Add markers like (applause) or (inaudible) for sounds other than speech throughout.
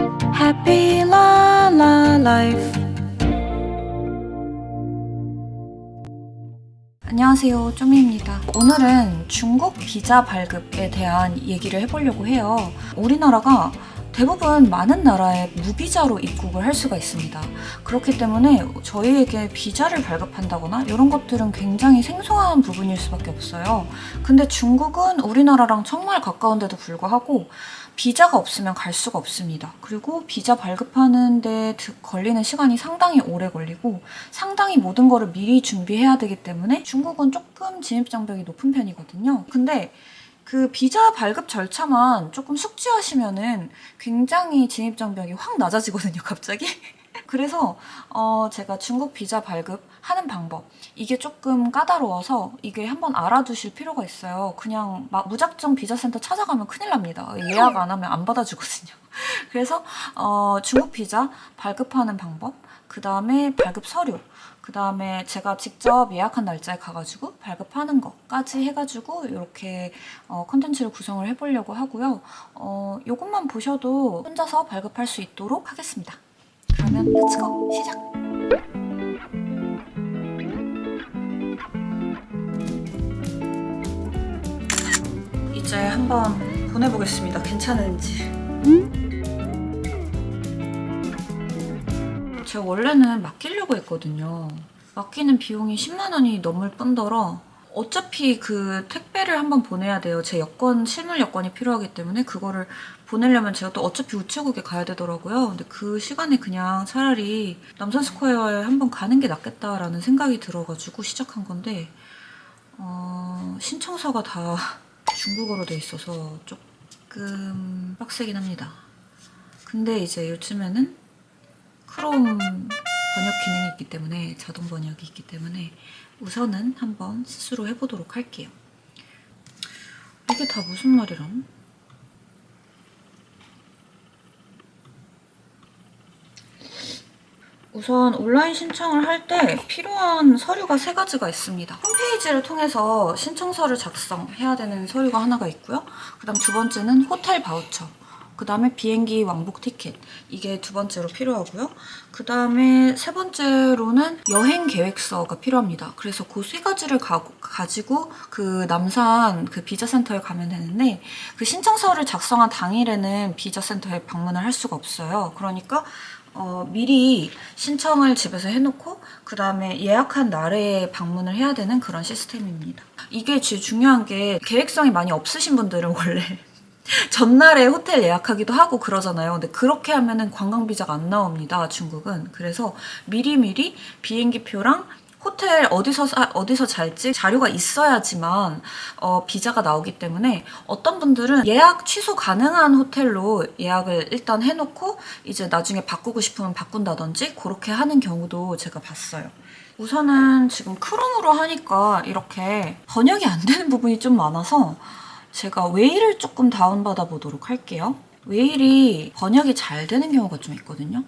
Happy la la life. 안녕하세요, 쪼미입니다. 오늘은 중국 비자 발급에 대한 얘기를 해보려고 해요. 우리나라가 대부분 많은 나라에 무비자로 입국을 할 수가 있습니다. 그렇기 때문에 저희에게 비자를 발급한다거나 이런 것들은 굉장히 생소한 부분일 수밖에 없어요. 근데 중국은 우리나라랑 정말 가까운데도 불구하고 비자가 없으면 갈 수가 없습니다. 그리고 비자 발급하는데 드- 걸리는 시간이 상당히 오래 걸리고 상당히 모든 거를 미리 준비해야 되기 때문에 중국은 조금 진입장벽이 높은 편이거든요. 근데 그 비자 발급 절차만 조금 숙지하시면은 굉장히 진입 장벽이 확 낮아지거든요, 갑자기. (laughs) 그래서 어, 제가 중국 비자 발급 하는 방법 이게 조금 까다로워서 이게 한번 알아두실 필요가 있어요. 그냥 막 무작정 비자 센터 찾아가면 큰일 납니다. 예약 안 하면 안 받아주거든요. (laughs) 그래서 어, 중국 비자 발급하는 방법, 그 다음에 발급 서류, 그 다음에 제가 직접 예약한 날짜에 가가지고 발급하는 것까지 해가지고 이렇게 어, 컨텐츠를 구성을 해보려고 하고요. 어, 이것만 보셔도 혼자서 발급할 수 있도록 하겠습니다. 그러면 렛츠고 시작! 이제 한번 보내보겠습니다. 괜찮은지. 제가 원래는 맡기려고 했거든요. 맡기는 비용이 10만 원이 넘을 뿐더러 어차피 그 택배를 한번 보내야 돼요. 제 여권, 실물 여권이 필요하기 때문에 그거를 보내려면 제가 또 어차피 우체국에 가야 되더라고요. 근데 그 시간에 그냥 차라리 남산 스퀘어에 한번 가는 게 낫겠다라는 생각이 들어가지고 시작한 건데 어, 신청서가 다 (laughs) 중국어로 돼 있어서 조금 빡세긴 합니다. 근데 이제 요즘에는 크롬 번역 기능이 있기 때문에 자동 번역이 있기 때문에 우선은 한번 스스로 해보도록 할게요. 이게 다 무슨 말이람? 우선 온라인 신청을 할 때 필요한 서류가 세 가지가 있습니다. 홈페이지를 통해서 신청서를 작성해야 되는 서류가 하나가 있고요. 그 다음 두 번째는 호텔 바우처. 그 다음에 비행기 왕복 티켓. 이게 두 번째로 필요하고요. 그 다음에 세 번째로는 여행 계획서가 필요합니다. 그래서 그 세 가지를 가, 가지고 그 남산 그 비자 센터에 가면 되는데 그 신청서를 작성한 당일에는 비자 센터에 방문을 할 수가 없어요. 그러니까 어, 미리 신청을 집에서 해놓고 그 다음에 예약한 날에 방문을 해야 되는 그런 시스템입니다. 이게 제일 중요한 게 계획성이 많이 없으신 분들은 (laughs) 원래 전날에 호텔 예약하기도 하고 그러잖아요. 근데 그렇게 하면은 관광 비자가 안 나옵니다. 중국은. 그래서 미리미리 비행기 표랑 호텔 어디서 사- 어디서 잘지 자료가 있어야지만 어, 비자가 나오기 때문에 어떤 분들은 예약 취소 가능한 호텔로 예약을 일단 해놓고 이제 나중에 바꾸고 싶으면 바꾼다든지 그렇게 하는 경우도 제가 봤어요. 우선은 지금 크롬으로 하니까 이렇게 번역이 안 되는 부분이 좀 많아서 제가 웨일을 조금 다운받아 보도록 할게요. 웨일이 번역이 잘 되는 경우가 좀 있거든요.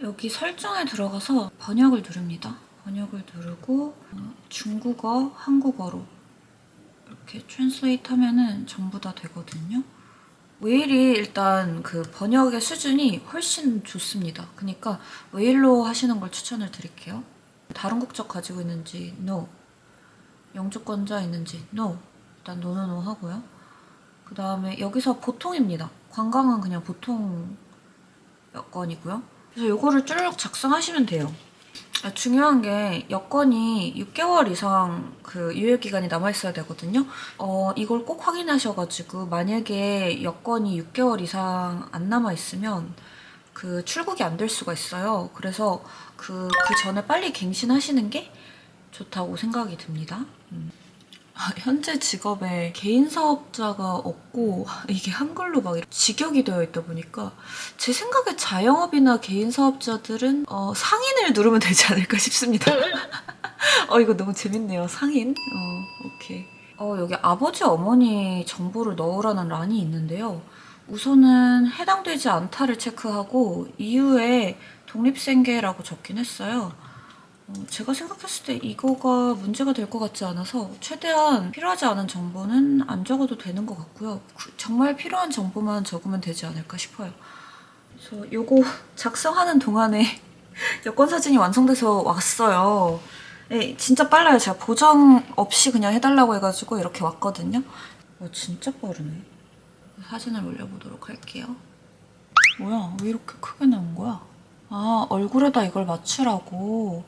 여기 설정에 들어가서 번역을 누릅니다. 번역을 누르고 어, 중국어, 한국어로 이렇게 트랜슬레이트 하면은 전부 다 되거든요. 웨일이 일단 그 번역의 수준이 훨씬 좋습니다. 그러니까 웨일로 하시는 걸 추천을 드릴게요. 다른 국적 가지고 있는지 no. 영주권자 있는지 no. 일단 노노노 하고요. 그 다음에 여기서 보통입니다. 관광은 그냥 보통 여건이고요. 그래서 이거를 쭈르륵 작성하시면 돼요. 아, 중요한 게 여건이 6개월 이상 그 유효 기간이 남아 있어야 되거든요. 어, 이걸 꼭 확인하셔가지고 만약에 여건이 6개월 이상 안 남아 있으면 그 출국이 안 될 수가 있어요. 그래서 그, 그 전에 빨리 갱신하시는 게 좋다고 생각이 듭니다. 음. 아, 현재 직업에 개인 사업자가 없고 이게 한글로 막 직역이 되어 있다 보니까 제 생각에 자영업이나 개인 사업자들은 어, 상인을 누르면 되지 않을까 싶습니다. (laughs) 어 이거 너무 재밌네요. 상인. 어 오케이. 어 여기 아버지 어머니 정보를 넣으라는 란이 있는데요. 우선은 해당되지 않다를 체크하고 이후에 독립생계라고 적긴 했어요. 어, 제가 생각했을 때 이거가 문제가 될 것 같지 않아서 최대한 필요하지 않은 정보는 안 적어도 되는 것 같고요. 그- 정말 필요한 정보만 적으면 되지 않을까 싶어요. 그래서 요거 (laughs) 작성하는 동안에 (laughs) 여권 사진이 완성돼서 왔어요. 네, 진짜 빨라요. 제가 보정 없이 그냥 해달라고 해가지고 이렇게 왔거든요. 와 진짜 빠르네. 사진을 올려보도록 할게요. 뭐야? 왜 이렇게 크게 나온 거야? 아 얼굴에다 이걸 맞추라고.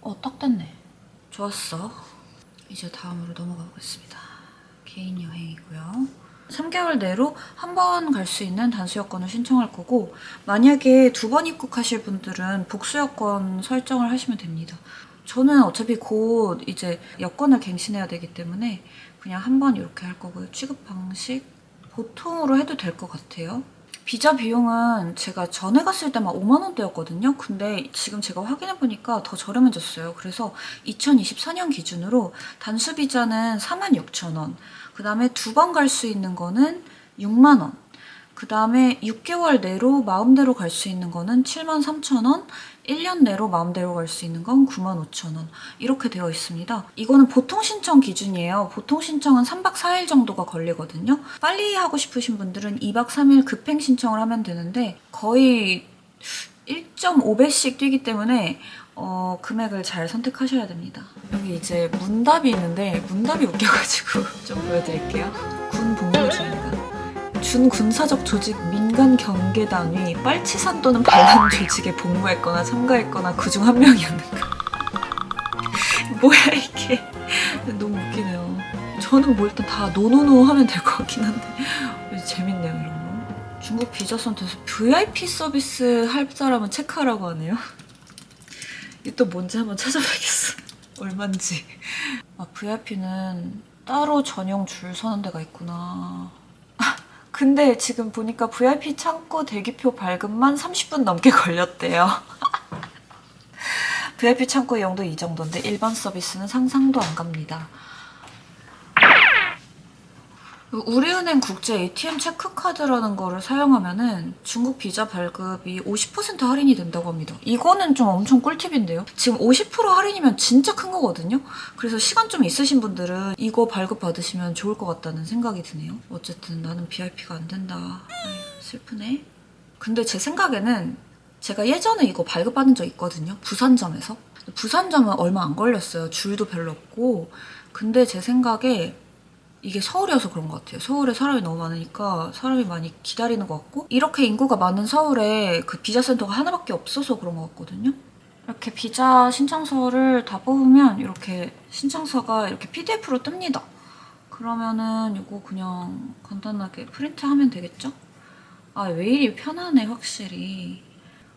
어, 딱 됐네. 좋았어. 이제 다음으로 넘어가 보겠습니다. 개인 여행이고요. 3개월 내로 한 번 갈 수 있는 단수 여권을 신청할 거고 만약에 두 번 입국하실 분들은 복수 여권 설정을 하시면 됩니다. 저는 어차피 곧 이제 여권을 갱신해야 되기 때문에 그냥 한 번 이렇게 할 거고요. 취급 방식 보통으로 해도 될 것 같아요. 비자 비용은 제가 전에 갔을 때만 5만 원대였거든요. 근데 지금 제가 확인해 보니까 더 저렴해졌어요. 그래서 2024년 기준으로 단수 비자는 4만 6천 원. 그 다음에 두 번 갈 수 있는 거는 6만 원. 그 다음에 6개월 내로 마음대로 갈 수 있는 거는 7만 3천 원. 1년 내로 마음대로 갈 수 있는 건 9만 5천 원. 이렇게 되어 있습니다. 이거는 보통 신청 기준이에요. 보통 신청은 3박 4일 정도가 걸리거든요. 빨리 하고 싶으신 분들은 2박 3일 급행 신청을 하면 되는데 거의 1.5배씩 뛰기 때문에 어, 금액을 잘 선택하셔야 됩니다. 여기 이제 문답이 있는데 문답이 웃겨가지고 (laughs) 좀 보여드릴게요. 군 복무 중입니다. 준 군사적 조직 민간 경계단위 빨치산 또는 반란 조직에 복무했거나 참가했거나 그 중 한 명이었는가. (laughs) 뭐야 이게 너무 웃기네요. 저는 뭐 일단 다 노노노 하면 될 것 같긴 한데 재밌네요 이런 거. 중국 비자 센터에서 VIP 서비스 할 사람은 체크하라고 하네요. 이게 또 뭔지 한번 찾아봐야겠어. (laughs) 얼만지. 아 VIP는 따로 전용 줄 서는 데가 있구나. 근데 지금 보니까 VIP 창고 대기표 발급만 30분 넘게 (laughs) 걸렸대요. VIP 창고 이용도 이 정도인데 일반 서비스는 상상도 안 갑니다. 우리은행 국제 ATM 체크카드라는 거를 사용하면은 중국 비자 발급이 50% 할인이 된다고 합니다. 이거는 좀 엄청 꿀팁인데요. 지금 50% 할인이면 진짜 큰 거거든요. 그래서 시간 좀 있으신 분들은 이거 발급 받으시면 좋을 것 같다는 생각이 드네요. 어쨌든 나는 VIP가 안 된다. 슬프네. 근데 제 생각에는 제가 예전에 이거 발급받은 적 있거든요. 부산점에서. 부산점은 얼마 안 걸렸어요. 줄도 별로 없고. 근데 제 생각에 이게 서울이어서 그런 것 같아요. 서울에 사람이 너무 많으니까 사람이 많이 기다리는 것 같고 이렇게 인구가 많은 서울에 그 비자 센터가 하나밖에 없어서 그런 것 같거든요. 이렇게 비자 신청서를 다 뽑으면 이렇게 신청서가 이렇게 PDF로 뜹니다. 그러면은 이거 그냥 간단하게 프린트하면 되겠죠? 아 왜 이리 편하네 확실히.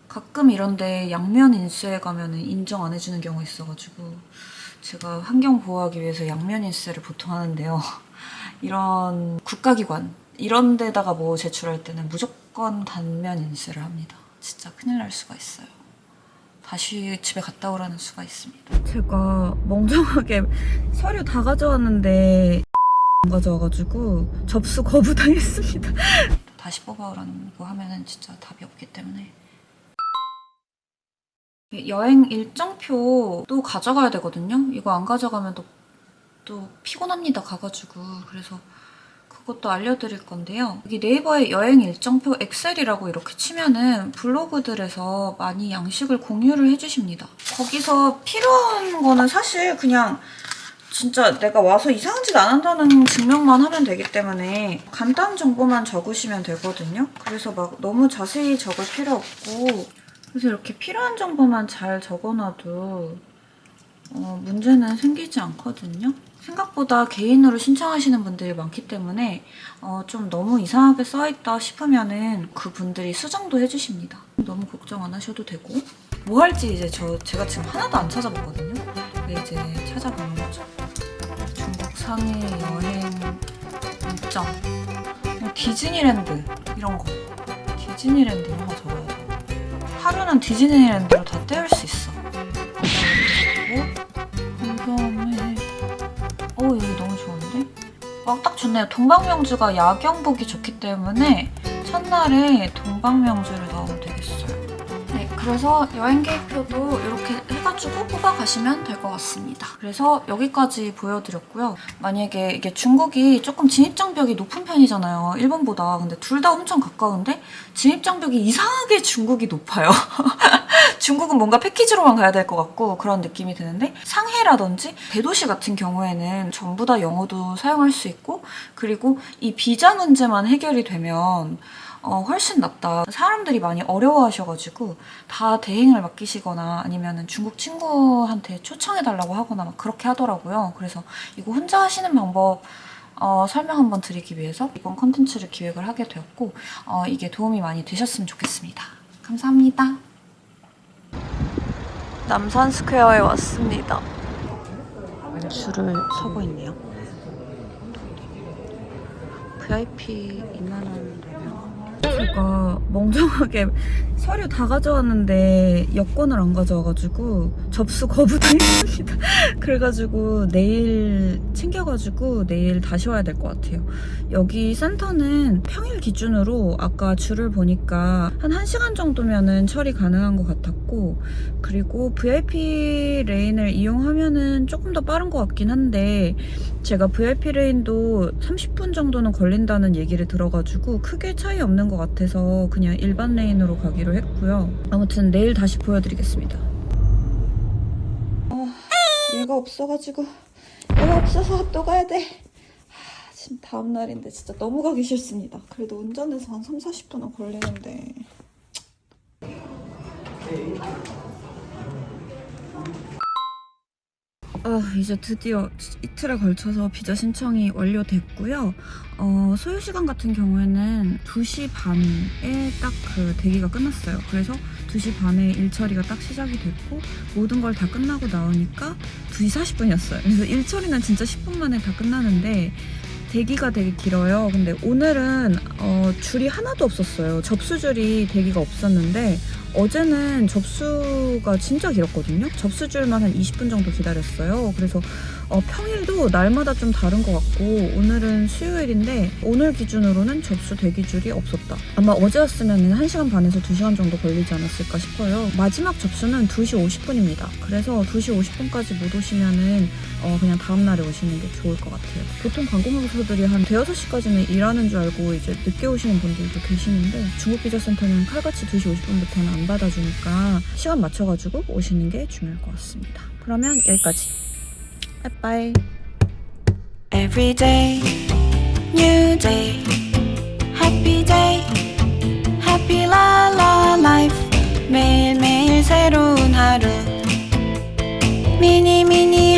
가끔 이런데 양면 인쇄 가면은 인정 안 해주는 경우가 있어가지고 제가 환경 보호하기 위해서 양면 인쇄를 보통 하는데요. 이런 국가기관 이런 데다가 뭐 제출할 때는 무조건 단면 인쇄를 합니다. 진짜 큰일 날 수가 있어요. 다시 집에 갔다 오라는 수가 있습니다. 제가 멍청하게 서류 다 가져왔는데 (laughs) 안 가져와가지고 접수 거부당했습니다. (laughs) 다시 뽑아오라는 거 하면은 진짜 답이 없기 때문에 여행 일정표도 가져가야 되거든요. 이거 안 가져가면 또, 또 피곤합니다. 가가지고 그래서 그것도 알려드릴 건데요. 여기 네이버에 여행 일정표 엑셀이라고 이렇게 치면은 블로그들에서 많이 양식을 공유를 해주십니다. 거기서 필요한 거는 사실 그냥 진짜 내가 와서 이상한 짓 안 한다는 증명만 하면 되기 때문에 간단 정보만 적으시면 되거든요. 그래서 막 너무 자세히 적을 필요 없고 그래서 이렇게 필요한 정보만 잘 적어놔도 어, 문제는 생기지 않거든요. 생각보다 개인으로 신청하시는 분들이 많기 때문에 어, 좀 너무 이상하게 써있다 싶으면은 그 분들이 수정도 해주십니다. 너무 걱정 안 하셔도 되고 뭐 할지 이제 저 제가 지금 하나도 안 찾아봤거든요. 근데 이제 찾아보는 거죠. 중국 상해 여행 일정 디즈니랜드 이런 거 디즈니랜드 이런 거 적어야죠. 하루는 디즈니랜드로 다 때울 수 있어. 어, 딱 좋네요. 동방명주가 야경 보기 좋기 때문에 첫날에 동방명주를 넣으면 되겠어요. 네, 그래서 여행 계획표도 이렇게 해가지고 뽑아가시면 될 것 같습니다. 그래서 여기까지 보여드렸고요. 만약에 이게 중국이 조금 진입장벽이 높은 편이잖아요. 일본보다. 근데 둘 다 엄청 가까운데 진입장벽이 이상하게 중국이 높아요. (laughs) 중국은 뭔가 패키지로만 가야 될 것 같고 그런 느낌이 드는데 상해라든지 대도시 같은 경우에는 전부 다 영어도 사용할 수 있고 그리고 이 비자 문제만 해결이 되면 어, 훨씬 낫다. 사람들이 많이 어려워하셔가지고 다 대행을 맡기시거나 아니면 중국 친구한테 초청해달라고 하거나 막 그렇게 하더라고요. 그래서 이거 혼자 하시는 방법 어, 설명 한번 드리기 위해서 이번 컨텐츠를 기획을 하게 되었고 어, 이게 도움이 많이 되셨으면 좋겠습니다. 감사합니다. 남산 스퀘어에 왔습니다. 줄을 서고 있네요. VIP 2만 원 되면 제가 멍청하게 (laughs) 서류 다 가져왔는데 여권을 안 가져와가지고 접수 거부당했습니다. (laughs) 그래가지고 내일 챙겨가지고 내일 다시 와야 될 것 같아요. 여기 센터는 평일 기준으로 아까 줄을 보니까 한 1시간 정도면은 처리 가능한 것 같았고 그리고 VIP 레인을 이용하면은 조금 더 빠른 것 같긴 한데 제가 VIP 레인도 30분 정도는 걸린다는 얘기를 들어가지고 크게 차이 없는 것 같아서 그냥 일반 레인으로 가기로 했고요. 아무튼 내일 다시 보여드리겠습니다. 어, 얘가 없어가지고 얘가 없어서 또 가야 돼. 하, 지금 다음 날인데 진짜 너무 가기 싫습니다. 그래도 운전해서 한 3, 40분은 걸리는데. 아, 이제 드디어 이틀에 걸쳐서 비자 신청이 완료됐고요. 어, 소요 시간 같은 경우에는 2시 반에 딱 그 대기가 끝났어요. 그래서 2시 반에 일 처리가 딱 시작이 됐고 모든 걸 다 끝나고 나오니까 2시 40분이었어요. 그래서 일 처리는 진짜 10분 만에 다 끝나는데 대기가 되게 길어요. 근데 오늘은 어, 줄이 하나도 없었어요. 접수줄이 대기가 없었는데 어제는 접수가 진짜 길었거든요. 접수줄만 한 20분 정도 기다렸어요. 그래서 어, 평일도 날마다 좀 다른 것 같고 오늘은 수요일인데 오늘 기준으로는 접수 대기 줄이 없었다. 아마 어제였으면 1시간 반에서 2시간 정도 걸리지 않았을까 싶어요. 마지막 접수는 2시 50분입니다. 그래서 2시 50분까지 못 오시면은 어, 그냥 다음 날에 오시는 게 좋을 것 같아요. 보통 관공서들이 한 대여섯 시까지는 일하는 줄 알고 이제 늦게 오시는 분들도 계시는데 중국 비자 센터는 칼같이 2시 50분부터는 안 받아주니까 시간 맞춰가지고 오시는 게 중요할 것 같습니다. 그러면 여기까지. 빠이빠이. Every day, new day, happy day, happy la la life. 매일매일 새로운 하루. 미니 미니